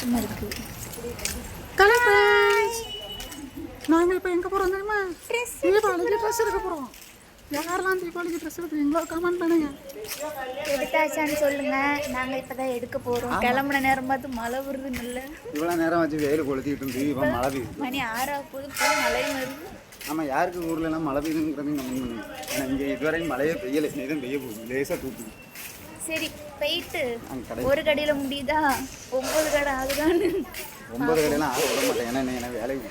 சும்மா இருக்கு. நாங்கள் இப்போ எங்கே போகிறோம் தெரியுமா? தீபாவளிக்கு ட்ரெஸ் எடுக்க போகிறோம் யாரெல்லாம் தீபாவளிக்கு ட்ரெஸ் எடுக்கிறீங்களோ கமெண்ட் பண்ணுங்க. எடுத்தாச்சான்னு சொல்லுங்க. நாங்க இப்பதான் எடுக்க போறோம். கிளம்புன நேரம் பார்த்து மழை வருது நல்ல இவ்வளோ நேரம் வச்சு வெயில் கொளுத்திட்டு இருந்து. இப்போ மழை பெய்யுது. மணி ஆறா போது போய் மழை வருது. ஆமாம் யாருக்கு ஊர்லலாம் மழை பெய்யுதுங்கிறதையும் கம்மி பண்ணுங்க ஏன்னா இங்கே இதுவரையும் மழையே பெய்யலை. இதுவும் பெய்ய போகுது. லேசாக தூக்குது. சரி போயிட்டு ஒரு கடையில முடியுதா? ஒன்பது கடை ஆகுதான்னு. ஒன்பது கடையெல்லாம் ஆக விட மாட்டேன். ஏன்னா என்ன வேலைக்கு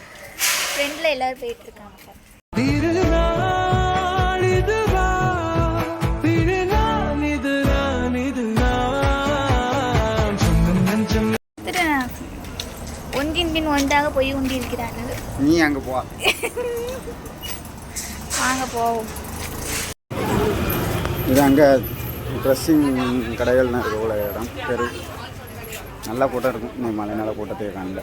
ஃப்ரெண்ட்ல எல்லாரும் போயிட்டு இருக்காங்க. ஒன்றின் பின் ஒன்றாக போய் கொண்டிருக்கிறார்கள். நீ அங்கே போ. வாங்க போவோம். இது அங்கே ட்ரெஸ்ஸிங் கடைகள்லாம் இருக்கு இவ்வளோ இடம் தெரு. நல்லா கூட்டம் இருக்கும். நீ மழைனால கூட்டத்தையே காணல.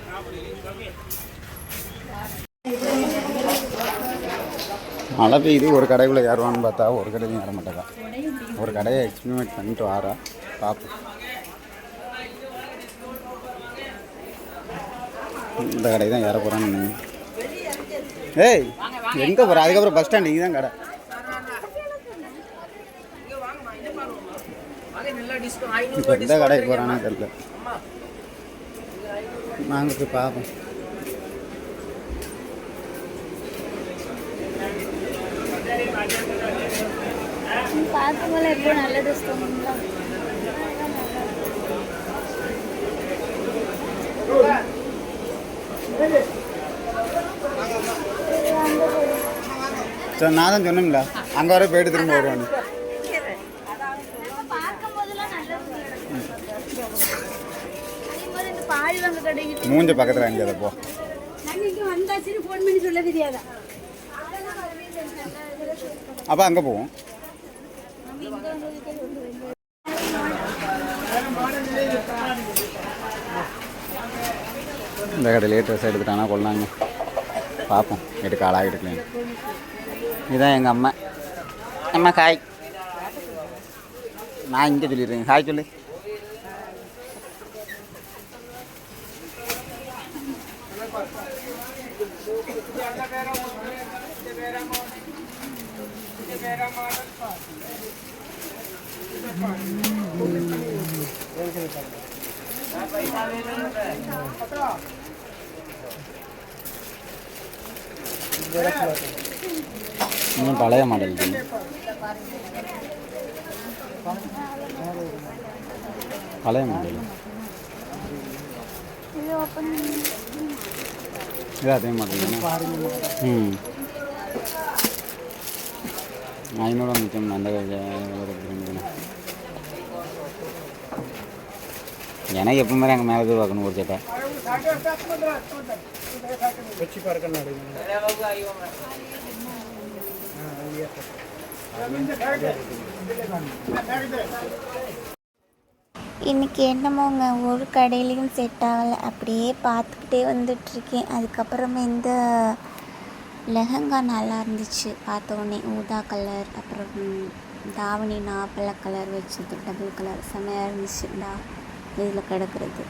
மழை பெய்யுது ஒரு கடைக்குள்ளே ஏறுவான்னு பார்த்தா ஒரு கடையிலையும் ஏற மாட்டேதான் ஒரு கடையை எக்ஸ்பிரிமெண்ட் பண்ணிட்டு வாரா பார்ப்போம் இந்த கடை தான் ஏற போகிறான்னு ஏய் எங்கே போகிற அதுக்கப்புறம் பஸ் ஸ்டாண்ட் இங்கே தான் கடை இப்போ எந்த கடைக்கு போகிறானே தெரியல. நாங்கள் போய் பார்ப்போம். பார்க்கும் போல எப்போ நல்ல ட்ரெஸ் தோணுங்களா சரி நான் தான் சொன்னேன்ல. அங்கே வர போயிட்டு திரும்ப வருவானு பார்க்கும் போதெல்லாம் நல்ல அதே மாதிரி இந்த பால் வாங்க கடைக்கு மூஞ்ச பக்கத்தில் அங்கே போ. அப்போ அங்கே போவோம். இந்த கடையிலே ட்ரெஸ் எடுத்துட்டானா கொள்ளாங்க. பார்ப்போம் எடுக்க ஆளாக எடுக்கலாம் இதுதான் எங்கள் அம்மா. அம்மா காய். நான் இங்கே சொல்லிடுறேன். காய் சொல்லு. இன்னும் பழைய மாடல் பழைய மாடல். இது அதே மாடல் தானே? ம். மிச்சம் அந்த எனக்கு எப்போ மாதிரி அங்கே மேலே போய் பார்க்கணும் ஒரு சட்டை. இன்னைக்கு என்னமோங்க ஒரு கடையிலையும் செட் ஆகலை. அப்படியே பார்த்துக்கிட்டே வந்துட்டுருக்கேன். அதுக்கப்புறமா இந்த லெஹங்கா நல்லா இருந்துச்சு. பார்த்த உடனே ஊதா கலர் அப்புறம் தாவணி நாப்பல கலர் வச்சது டபுள் கலர் செமையாக இருந்துச்சு. டா இதில் கிடக்கிறது.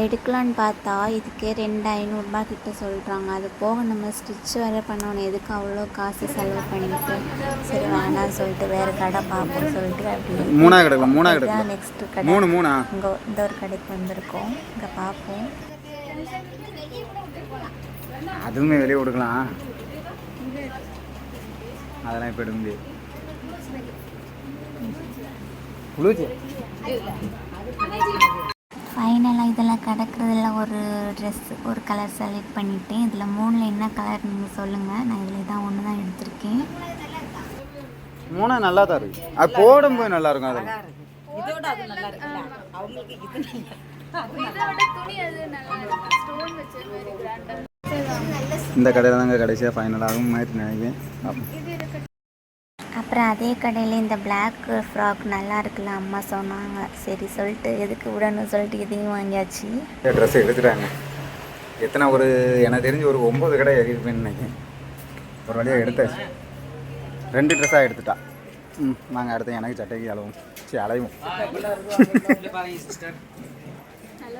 எடுக்கலான்னு பார்த்தா இதுக்கே ரெண்டு ஐநூறுரூபா கிட்ட சொல்கிறாங்க அது போக நம்ம ஸ்டிச் வேறு பண்ணணும். எதுக்கு அவ்வளோ காசு செலவு பண்ணிட்டு? சரி வேணாம்னு சொல்லிட்டு வேறு கடை பார்ப்போம் சொல்லிட்டு அப்படியே மூணா மூணா கிடக்கலாம் நெக்ஸ்ட் கடை. மூணு மூணா? இங்கே இந்த ஒரு கடைக்கு வந்திருக்கோம். இங்கே பார்ப்போம். அதுவுமே வெளியே கொடுக்கலாம். அதெல்லாம் இப்போ எடுக்க முடியாது. ஃபைனலாக இதில் கிடக்கிறதுல ஒரு ட்ரெஸ் ஒரு கலர் செலக்ட் பண்ணிட்டேன் இதில் மூணில் என்ன கலர் நீங்கள் சொல்லுங்கள் நான் இதில் தான் ஒன்று தான் எடுத்திருக்கேன். மூணா நல்லா தான் இருக்கு. அது போடும்போது நல்லா இருக்கும் அதில் இந்த கடையில் தாங்க கடைசியாக ஃபைனல் ஆகும் மாதிரி நினைக்கிறேன். அப்புறம் அதே கடையில் இந்த Black ஃப்ராக் நல்லா இருக்குல்ல அம்மா சொன்னாங்க. சரி சொல்லிட்டு எதுக்கு விடணும்னு சொல்லிட்டு இதையும் வாங்கியாச்சு. ட்ரெஸ் எடுத்துட்டாங்க. எத்தனை ஒரு எனக்கு தெரிஞ்சு ஒரு ஒம்பது கடை ஏறியிருப்பேன்னு நினைக்கிறேன் ஒரு வழியாக எடுத்தாச்சு. ரெண்டு ட்ரெஸ்ஸாக எடுத்துட்டா. ம் நாங்கள் அடுத்து எனக்கு சட்டைக்கு அளவும். சரி அலைவும். நல்ல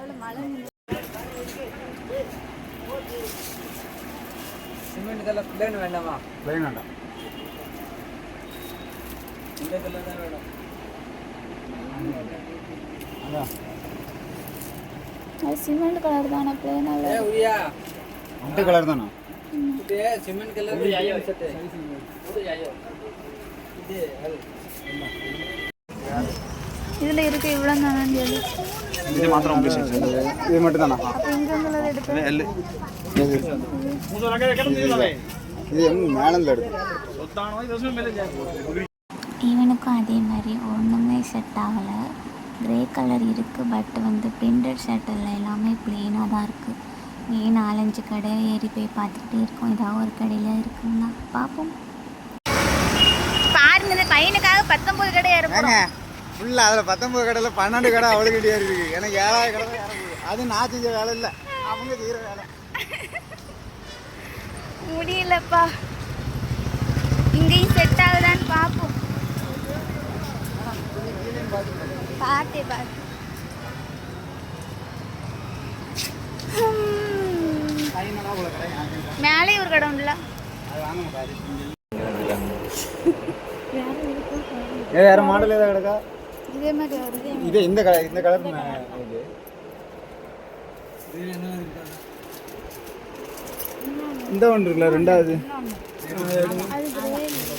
சிமெண்ட் கலர் பிளேன் வேண்டாமா? பிளைன் வேண்டாம். இந்த கலர் தான் வேணும் அதான் அது சிமெண்ட் கலர் தானே பிளேனாக ஏ உரியா. இந்த கலர் தானே? இது சிமெண்ட் கலர். செட்டு இது அது. இதில் இருக்க இவ்வளோ தானு சொல்லி இது மாத்திரம் இது மட்டும் தானா? அப்போ இங்கே உள்ளது எடுப்பேன் எல்லு இது. எங்க மேலேருந்து எடுத்து இவனுக்கும் அதே மாதிரி ஒன்றுமே செட் ஆகலை. க்ரே கலர் இருக்குது பட் வந்து பிரிண்டட் ஷர்ட்டில் எல்லாமே ப்ளெயினாக தான் இருக்குது நீ நாலஞ்சு கடை ஏறி போய் பார்த்துக்கிட்டே இருக்கோம். ஏதாவது ஒரு கடையில் இருக்குன்னா பார்ப்போம். பாருங்க இந்த பையனுக்காக பத்தொம்பது கடை ஏற ஏங்க ஃபுல்லாக அதில் பத்தொம்பது கடையில் பன்னெண்டு கடை அவளுக்கிட்டே இருக்குது எனக்கு ஏழாவது கடை அது நான் செஞ்ச வேலை இல்லை. அவங்க செய்கிற வேலை. முடியலப்பா. இங்கேயும் செட் ஆகுதான்னு பார்ப்போம். கடை எனக்கு மேலே ஒரு கடை உண்டுல. வேறு மாடல் ஏதாவது கிடக்கா இதே மாதிரி இது இந்த கலர் இந்த கலர் இந்த ஒன்று இருக்குல்ல ரெண்டாவது?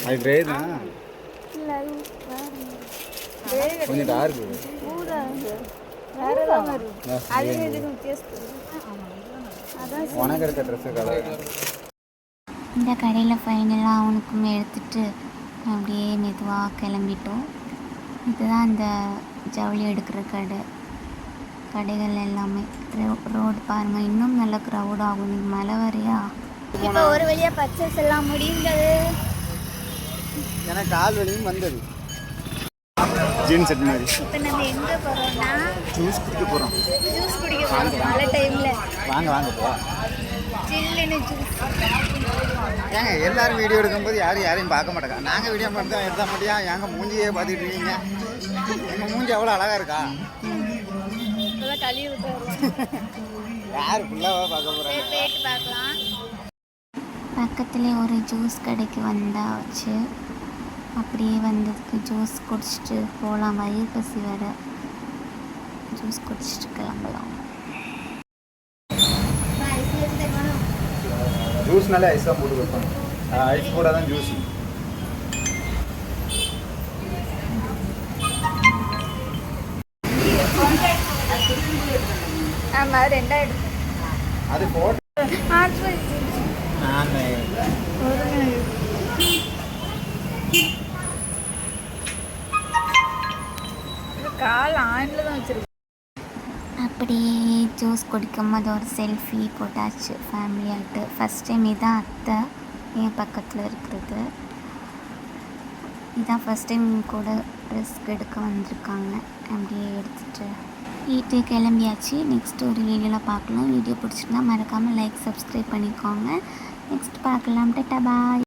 அது கிரே தான். கொஞ்சம் டார்க் உனக்கு ட்ரெஸ்ஸு கலர் இந்த கடையில் ஃபைனலாக அவனுக்கும் எடுத்துட்டு அப்படியே மெதுவாக கிளம்பிட்டோம். இதுதான் அந்த ஜவுளி எடுக்கிற கடை. கடைகள் எல்லாமே. ரோடு பாருங்கள் இன்னும் நல்ல க்ரௌட் ஆகும். நீ மழை வரையா? இப்போ ஒரு வழியாக பர்ச்சேஸ் எல்லாம் முடிந்தது. எனக்கு கால் வலியும் வந்தது. ஜீன்ஸ் செட் மாதிரி இப்போ நம்ம எங்கே போகிறோம்னா ஜூஸ் குடிக்க போகிறோம் ஜூஸ் குடிக்க போகிறோம் மழை டைமில் வாங்க வாங்க போ. சில்லுன்னு ஜூஸ் ஏங்க எல்லாரும் வீடியோ எடுக்கும்போது யாரும் யாரையும் பார்க்க மாட்டாங்க. நாங்கள் வீடியோ மட்டும் தான் எடுத்தா மாட்டியா எங்க மூஞ்சியே பார்த்துட்டு இருக்கீங்க? எங்கள் மூஞ்சி எவ்வளோ அழகா இருக்கா? யார் ஃபுல்லாக பார்க்க போகிறாங்க பார்க்கலாம். பக்கத்துலேயே ஒரு ஜூஸ் கடைக்கு வந்தாச்சு. அப்படியே வந்ததுக்கு ஜூஸ் குடிச்சிட்டு போகலாம். வயிறு பசி வர ஜூஸ் குடிச்சிட்டு கிளம்பலாம். ஜூஸ்னாலே ஐஸ் தான் போட்டு வைப்பாங்க ஐஸ் போட்டால் தான் ஜூஸ் ஆமாம் ரெண்டாயிரம். அது போட்டு நான் கால் ஆணில் தான் வச்சிருக்கேன் அப்படியே ஜூஸ் குடிக்கும் அது ஒரு செல்ஃபி போட்டாச்சு ஃபேமிலியாகிட்டு ஃபஸ்ட் டைம் இதான் அத்தை என் பக்கத்தில் இருக்கிறது. இதான் ஃபஸ்ட் டைம் கூட ரிஸ்க் எடுக்க வந்திருக்காங்க. அப்படியே எடுத்துட்டு வீட்டுக்கு கிளம்பியாச்சு. நெக்ஸ்ட் ஒரு வீடியோவில் பார்க்கலாம். வீடியோ பிடிச்சிருந்தா மறக்காமல் லைக் சப்ஸ்கிரைப் பண்ணிக்கோங்க. நெக்ஸ்ட் பார்க்கலாம். Tata bye